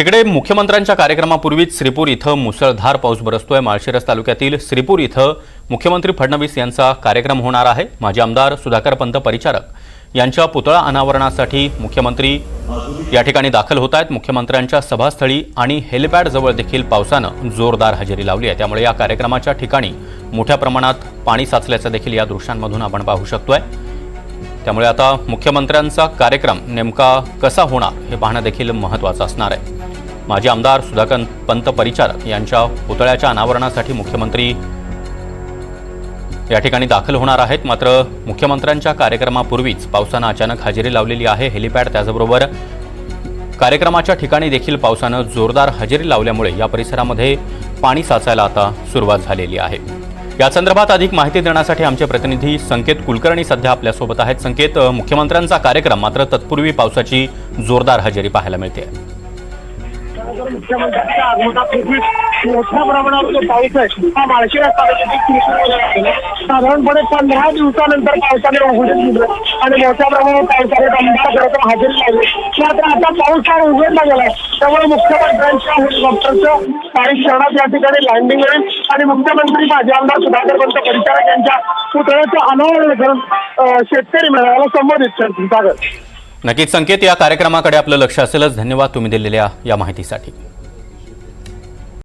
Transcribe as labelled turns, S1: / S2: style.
S1: तिकडे मुख्यमंत्र्यांच्या कार्यक्रमापूर्वीच श्रीपूर इथं मुसळधार पाऊस बरसतोय. माळशिरस तालुक्यातील श्रीपूर इथं मुख्यमंत्री फडणवीस यांचा कार्यक्रम होणार आहे. माजी आमदार सुधाकर पंत परिचारक यांच्या पुतळा अनावरणासाठी मुख्यमंत्री या ठिकाणी दाखल होत आहेत मुख्यमंत्र्यांच्या सभास्थळी आणि हेलिपॅडजवळ देखील पावसानं जोरदार हजेरी लावली आहे. त्यामुळे या कार्यक्रमाच्या ठिकाणी मोठ्या प्रमाणात पाणी साचल्याचं देखील या दृश्यांमधून आपण पाहू शकतोय. त्यामुळे आता मुख्यमंत्र्यांचा कार्यक्रम नेमका कसा होणार हे पाहणं देखील महत्त्वाचं असणार आहे. माजी आमदार सुधाकर पंत परिचारक यांच्या पुतळ्याच्या अनावरणासाठी मुख्यमंत्री या ठिकाणी दाखल होणार आहेत. मात्र मुख्यमंत्र्यांच्या कार्यक्रमापूर्वीच पावसानं अचानक हजेरी लावलेली आहे. हेलिपॅड त्याचबरोबर कार्यक्रमाच्या ठिकाणी देखील पावसानं जोरदार हजेरी लावल्यामुळे या परिसरामध्ये पाणी साचायला आता सुरुवात झालेली आहे. या संदर्भात अधिक माहिती देण्यासाठी आमचे प्रतिनिधी संकेत कुलकर्णी सध्या आपल्यासोबत आहेत. संकेत मुख्यमंत्र्यांचा कार्यक्रम मात्र तत्पूर्वी पावसाची जोरदार हजेरी पाहायला मिळते.
S2: मोठ्या प्रमाणावर जो पाऊस आहे हा माळशिरस तालुक्यातील साधारणपणे पंधरा दिवसानंतर पावसाने उघडून दिलं आणि मोठ्या प्रमाणावर पावसाने दमदार कार्यक्रम हजेरी लावले. मात्र आता पाऊस हा उघडला गेलाय त्यामुळे मुख्यमंत्र्यांच्या हेलिकॉप्टरचं काही क्षणात या ठिकाणी लँडिंग होईल. आणि मुख्यमंत्री माजी आमदार सुधाकर पंत परिचारक यांच्या पुतळ्याचं अनावरण करून शेतकरी मेळाव्याला संबोधित करतील. सागर.
S1: नक्कीच संकेत या कार्यक्रमाकडे आपलं लक्ष असेलच. धन्यवाद तुम्ही दिलेल्या या माहितीसाठी.